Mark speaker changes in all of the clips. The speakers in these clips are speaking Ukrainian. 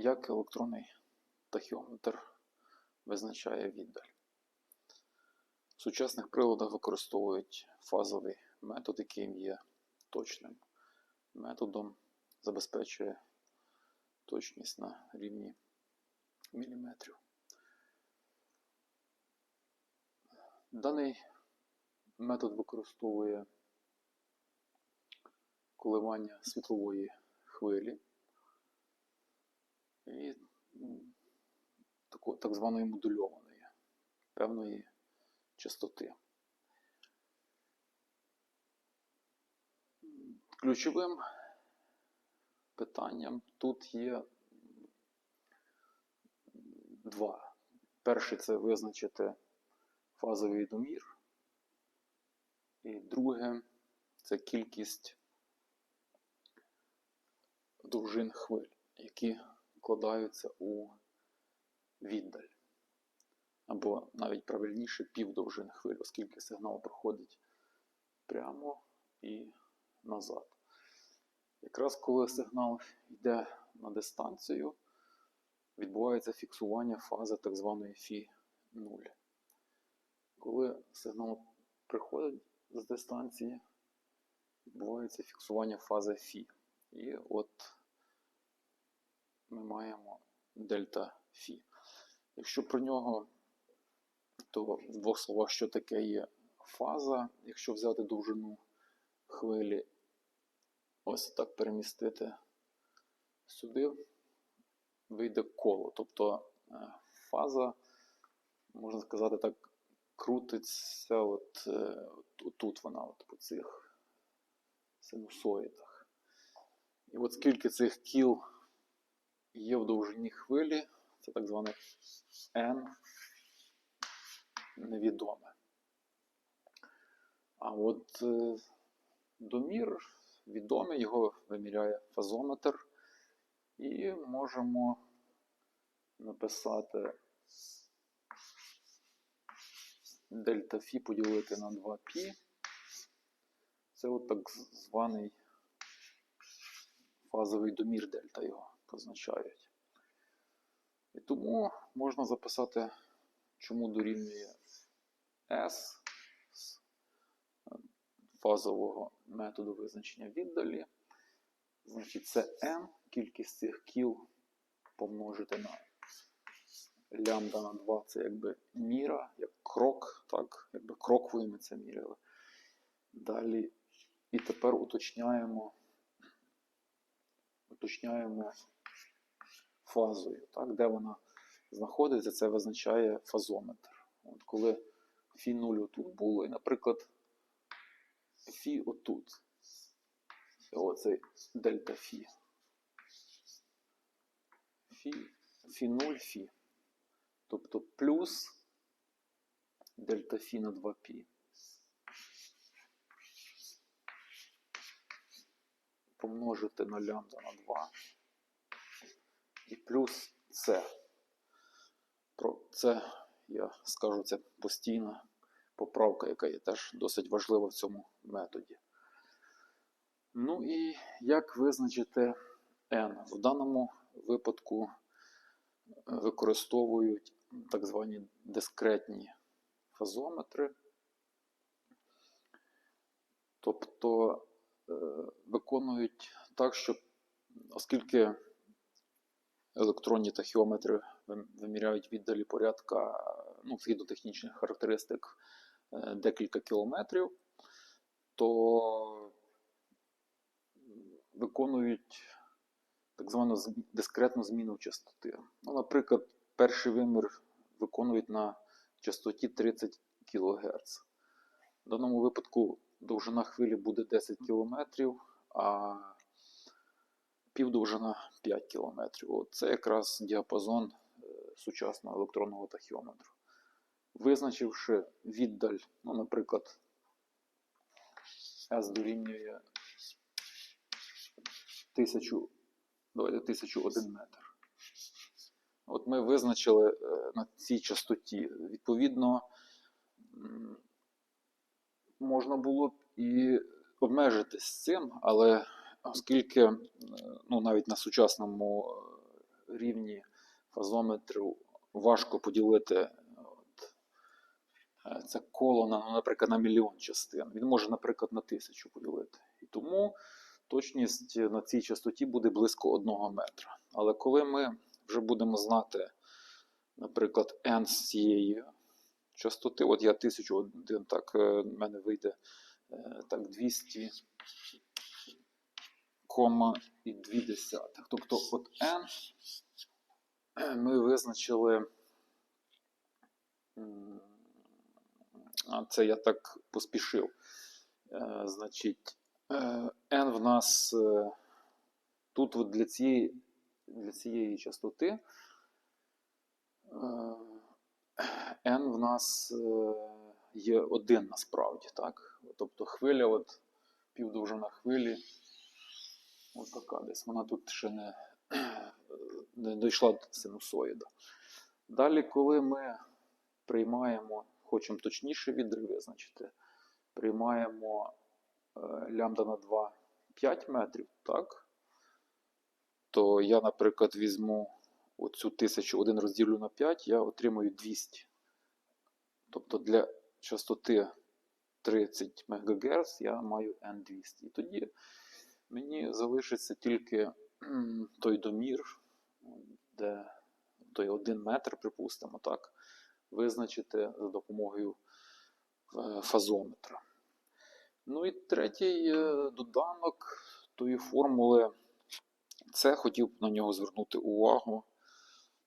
Speaker 1: Як електронний тахіометр визначає віддаль? В сучасних приладах використовують фазовий метод, який є точним методом, забезпечує точність на рівні міліметрів. Даний метод використовує коливання світлової хвилі і так званої модульованої певної частоти. Ключовим питанням тут є два. Перший це визначити фазовий домір, і друге це кількість довжин хвиль, які вкладаються у віддаль. Або навіть правильніше півдовжин хвиль, оскільки сигнал проходить прямо і назад. Якраз коли сигнал йде на дистанцію, відбувається фіксування фази так званої фі 0. Коли сигнал приходить з дистанції, відбувається фіксування фази фі. І от ми маємо дельта фі. Якщо про нього, то в двох словах, що таке є фаза, якщо взяти довжину хвилі, ось так перемістити сюди, вийде коло. Тобто е, фаза, можна сказати так, крутиться от, е, от тут вона, от по цих синусоїдах. І от скільки цих кіл є в довжині хвилі, це так зване N невідоме. А от е, домір відомий, його виміряє фазометр, і можемо написати дельта Фі поділити на 2π. Це от так званий фазовий домір дельта його позначають. І тому можна записати, чому дорівнює S з е, фазового методу визначення віддалі. Значить, це n, кількість цих кіл помножити на лямбда на 2 це якби міра, як крок, так, якби кроквою ми це міряли. Далі. І тепер уточняємо, уточняємо фазою, так, де вона знаходиться, це визначає фазометр. От коли фі 0 отут було, і, наприклад, фі отут. Оцей дельта фі. Фі, фі 0 фі. Тобто плюс дельта фі на 2π. Помножити на лямбда на 2. Плюс С. Про це я скажу, це постійна поправка, яка є теж досить важлива в цьому методі. Ну і як визначити n? В даному випадку е, використовують так звані дискретні фазометри. Тобто е, виконують так, що оскільки електронні тахіометри виміряють віддалі порядка, ну, згідно технічних характеристик, е, декілька кілометрів, то виконують так звану дискретну зміну частоти. Ну, наприклад, перший вимір виконують на частоті 30 кГц. В даному випадку довжина хвилі буде 10 км, а півдовжина 5 км. От Це якраз діапазон е, сучасного електронного тахіометру. Визначивши віддаль, ну, наприклад, S дорівнює 1000, давайте 1001 метр. От ми визначили е, на цій частоті. Відповідно, можна було б і обмежитись цим, але оскільки е, ну, навіть на сучасному е, рівні фазометрів важко поділити от, е, це коло на, ну, наприклад, на мільйон частин. Він може, наприклад, на тисячу поділити. І тому точність на цій частоті буде близько 1 метра. Але коли ми вже будемо знати, наприклад, n з цієї частоти, от я 1001, так, в мене вийде так 200 кома і 2. Тобто от n ми визначили. Це я так поспішив. Е, значить, е, n в нас е, тут от для цієї, для цієї частоти n в нас є один насправді, так? Тобто хвиля, от півдовжина хвилі, от така десь. Вона тут ще не, не дійшла до синусоїда. Далі, коли ми приймаємо, хочемо точніше відрив визначити, приймаємо е, лямбда на 2 5 метрів, так? То я, наприклад, візьму оцю 1001 розділю на 5, я отримую 200. Тобто для частоти 30 МГц я маю N200. І тоді мені залишиться тільки той домір, де той 1 метр, припустимо, так, визначити за допомогою е, фазометра. Ну і третій е, доданок тої формули, це хотів б на нього звернути увагу.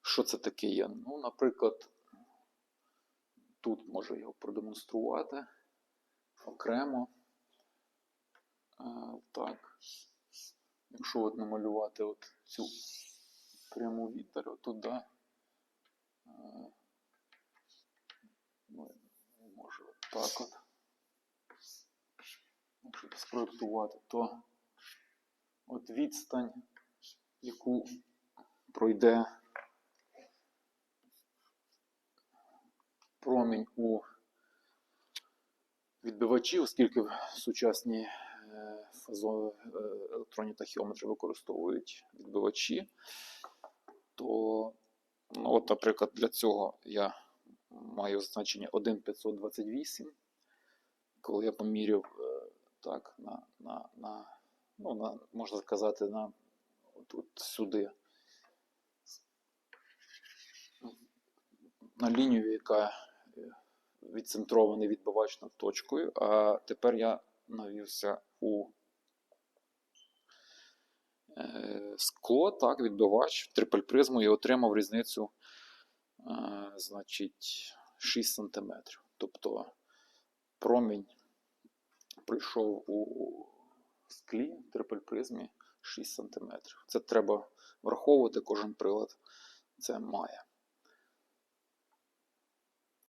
Speaker 1: Що це таке є? Ну, наприклад, тут можу його продемонструвати окремо. Так. Якщо от намалювати от цю пряму отуди, е, ну, можу от так от. Якщо спроектувати, то от відстань, яку пройде промінь у відбивачі, оскільки сучасні фазо- е, електронні тахіометри використовують відбивачі, то, ну, от, наприклад, для цього я маю значення 1,528. Коли я поміряв е, так, на, на, на, ну, на, можна сказати, на от сюди. На лінію, яка е, відцентрована відбивач над точкою, а тепер я навівся у е, скло, так, відбивач, трипель призму і отримав різницю, е, значить, 6 см. Тобто промінь пройшов у склі трипель призмі 6 см. Це треба враховувати, кожен прилад це має.